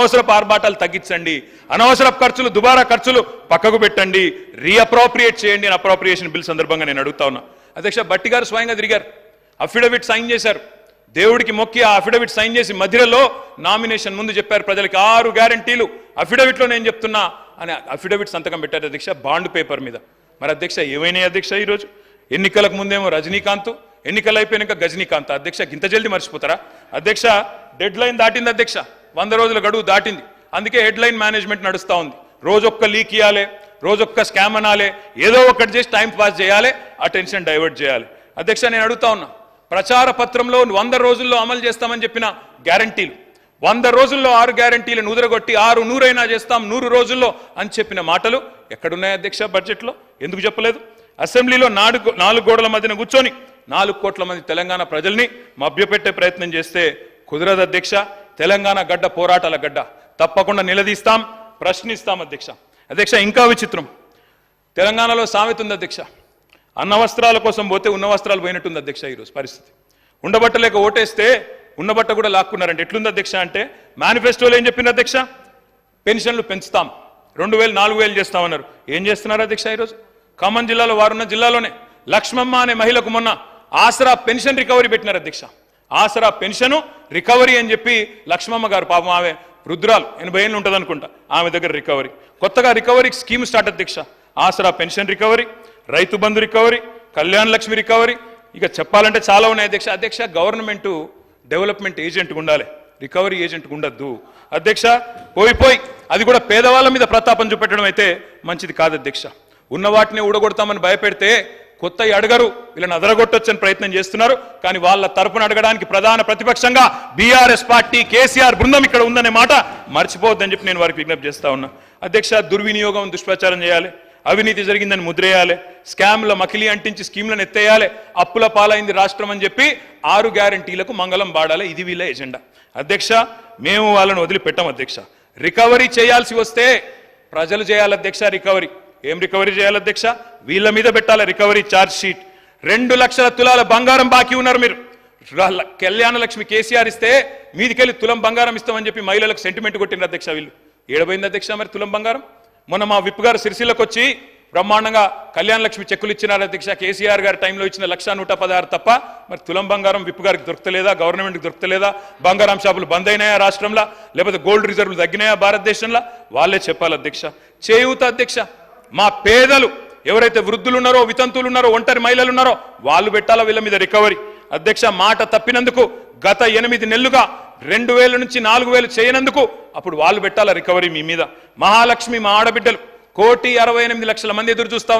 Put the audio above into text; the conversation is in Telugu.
అనవసరపు ఆర్భాటాలు తగ్గించండి. అనవసర ఖర్చులు దుబారా ఖర్చులు పక్కకు పెట్టండి. రీఅప్రోప్రియేట్ చేయండి అని అప్రోప్రియేషన్ బిల్ సందర్భంగా నేను అడుగుతా ఉన్నా. అధ్యక్ష భట్టి గారు స్వయంగా తిరిగారు. అఫిడవిట్ సైన్ చేశారు. దేవుడికి మొక్కి ఆ అఫిడవిట్ సైన్ చేసి మధ్యలో నామినేషన్ ముందు చెప్పారు. ప్రజలకి ఆరు గ్యారంటీలు అఫిడవిట్లో నేను చెప్తున్నా అని అఫిడవిట్ సంతకం పెట్టారు అధ్యక్ష బాండ్ పేపర్ మీద. మరి అధ్యక్ష ఏమైనాయి అధ్యక్ష ఈరోజు? ఎన్నికలకు ముందేమో రజనీకాంత్ ఎన్నికలు అయిపోయినాక గజనీకాంత్. అధ్యక్ష గింత జల్ది మర్చిపోతారా? అధ్యక్ష డెడ్ లైన్ దాటింది అధ్యక్ష. వంద రోజుల గడువు దాటింది. అందుకే హెడ్లైన్ మేనేజ్మెంట్ నడుస్తూ ఉంది. రోజొక్క లీక్ ఇవ్వాలి రోజొక్క స్కామ్ అనాలి ఏదో ఒకటి చేసి టైం పాస్ చేయాలి అటెన్షన్ డైవర్ట్ చేయాలి. అధ్యక్ష నేను అడుగుతా ఉన్నా ప్రచార పత్రంలో వంద రోజుల్లో అమలు చేస్తామని చెప్పిన గ్యారంటీలు వంద రోజుల్లో ఆరు గ్యారంటీలు నుదరగొట్టి ఆరు నూరైనా చేస్తాం నూరు రోజుల్లో అని చెప్పిన మాటలు ఎక్కడున్నాయి అధ్యక్ష బడ్జెట్లో? ఎందుకు చెప్పలేదు? అసెంబ్లీలో నాలుగు నాలుగు గోడల మధ్యన కూర్చొని నాలుగు కోట్ల మంది తెలంగాణ ప్రజల్ని మభ్యపెట్టే ప్రయత్నం చేస్తే కుదరదు అధ్యక్ష. తెలంగాణ గడ్డ పోరాటాల గడ్డ. తప్పకుండా నిలదీస్తాం ప్రశ్నిస్తాం అధ్యక్ష. అధ్యక్ష ఇంకా విచిత్రం. తెలంగాణలో సామెత ఉంది అధ్యక్ష. అన్న వస్త్రాల కోసం పోతే ఉన్న వస్త్రాలు పోయినట్టుంది అధ్యక్ష ఈరోజు పరిస్థితి. ఉండబట్టలేక ఓటేస్తే ఉన్నబట్ట కూడా లాక్కున్నారంటే ఎట్లుంది అధ్యక్ష అంటే మేనిఫెస్టోలో ఏం చెప్పింది అధ్యక్ష? పెన్షన్లు పెంచుతాం. రెండు వేలు నాలుగు వేలు చేస్తామన్నారు. ఏం చేస్తున్నారు అధ్యక్ష ఈరోజు? ఖమ్మం జిల్లాలో వారున్న జిల్లాలోనే. లక్ష్మమ్మ అనే మహిళకు మొన్న ఆసరా పెన్షన్ రికవరీ పెట్టినారు అధ్యక్ష. ఆసరా పెన్షన్ రికవరీ అని చెప్పి లక్ష్మమ్మ గారు పాపం ఆమె రుద్రాలు ఎనభై ఏళ్ళు ఉంటుంది అనుకుంటా ఆమె దగ్గర రికవరీ. కొత్తగా రికవరీ స్కీమ్ స్టార్ట్ అధ్యక్ష ఆసరా pension recovery Rythu Bandhu recovery Kalyana Lakshmi recovery. ఇక చెప్పాలంటే చాలా ఉన్నాయి అధ్యక్ష అధ్యక్ష గవర్నమెంట్ డెవలప్మెంట్ ఏజెంట్ ఉండాలి. రికవరీ ఏజెంట్ ఉండద్దు. అధ్యక్ష పోయి పోయి అది కూడా పేదవాళ్ళ మీద ప్రతాపం చూపెట్టడం అయితే మంచిది కాదు అధ్యక్ష. ఉన్న వాటిని ఊడగొడతామని భయపెడితే కొత్త అడగరు. వీళ్ళని అదరగొట్టొచ్చని ప్రయత్నం చేస్తున్నారు. కానీ వాళ్ళ తరపున అడగడానికి ప్రధాన ప్రతిపక్షంగా బీఆర్ఎస్ పార్టీ కేసీఆర్ బృందం ఇక్కడ ఉందనే మాట మర్చిపోవద్దని చెప్పి నేను వారికి విజ్ఞప్తి చేస్తా ఉన్నా. అధ్యక్ష దుర్వినియోగం దుష్ప్రచారం చేయాలి. అవినీతి జరిగిందని ముద్రేయాలి. స్కామ్ల మకిలి అంటించి స్కీమ్లను ఎత్తేయాలి. అప్పుల పాలైంది రాష్ట్రం అని చెప్పి ఆరు గ్యారంటీలకు మంగళం పాడాలి ఇది వీళ్ళ ఎజెండా. అధ్యక్ష మేము వాళ్ళని వదిలిపెట్టాం అధ్యక్ష. రికవరీ చేయాల్సి వస్తే ప్రజలు చేయాలి అధ్యక్ష రికవరీ. ఏం రికవరీ చేయాలి అధ్యక్ష? వీళ్ళ మీద పెట్టాలి రికవరీ ఛార్జ్ షీట్ రెండు లక్షల తులాల బంగారం బాకీ ఉన్నారు మీరు. కళ్యాణలక్ష్మి కళ్యాణ లక్ష్మి కేసీఆర్ ఇస్తే మీదికెళ్ళి తులం బంగారం ఇస్తామని చెప్పి మహిళలకు సెంటిమెంట్ కొట్టిన అధ్యక్ష వీళ్ళు. ఏడబోయింది అధ్యక్ష మరి తులం బంగారం? మొన్న మా విప్ గారు సిరిసిల్లకు వచ్చి బ్రహ్మాండంగా కళ్యాణ లక్ష్మి చెక్కులు ఇచ్చినారు అధ్యక్ష. కేసీఆర్ గారి టైంలో ఇచ్చిన లక్ష నూట పదహారు తప్ప మరి తులం బంగారం విప్పు గారికి దొరకలేదా? గవర్నమెంట్కి దొరకలేదా? బంగారం షాపులు బంద్ అయినాయా రాష్ట్రంలో? లేకపోతే గోల్డ్ రిజర్వ్లు తగ్గినాయా భారతదేశంలో? వాళ్ళే చెప్పాలి అధ్యక్ష. చేయూత అధ్యక్ష. మా పేదలు ఎవరైతే వృద్ధులు ఉన్నారో వితంతువులు ఉన్నారో ఒంటరి మహిళలు ఉన్నారో వాళ్ళు పెట్టాలా వీళ్ళ మీద రికవరీ? అధ్యక్ష మాట తప్పినందుకు గత ఎనిమిది నెలలుగా రెండు వేల నుంచి నాలుగు వేలు చేయనందుకు అప్పుడు వాళ్ళు పెట్టాలా రికవరీ మీ మీద? మహాలక్ష్మి మా ఆడబిడ్డలు కోటి అరవై ఎనిమిది లక్షల మంది ఎదురు చూస్తా